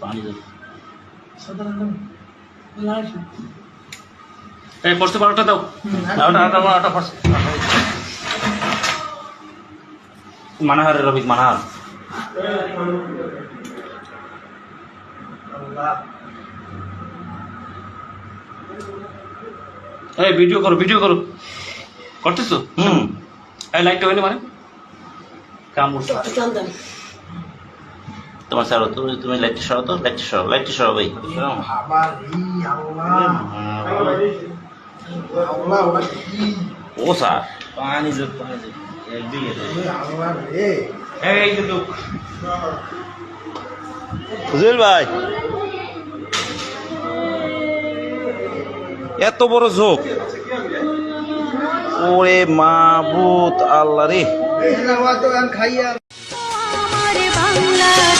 পানি এই পড়তে পারোটা দাও। মানাহার রবিক মানাহার। এই ভিডিও করো ভিডিও করো। করতেছো? হুম। এই লাইটটা হয়নি মানে? কামড় তোমার স্যার তুমি তুমি লাইটটা সরাও তো লাইটটা সরাও লাইটটা সরাও ভাই। ও স্যার। পানি যোগ পানি যোগ একদিকে ওই আল্লাহ রে। এই যে লোক ফুজুল ভাই। এত বড় ঝোঁক। ওরে মাবুত আল্লাহ রে। খাইয়া। আমার বাংলা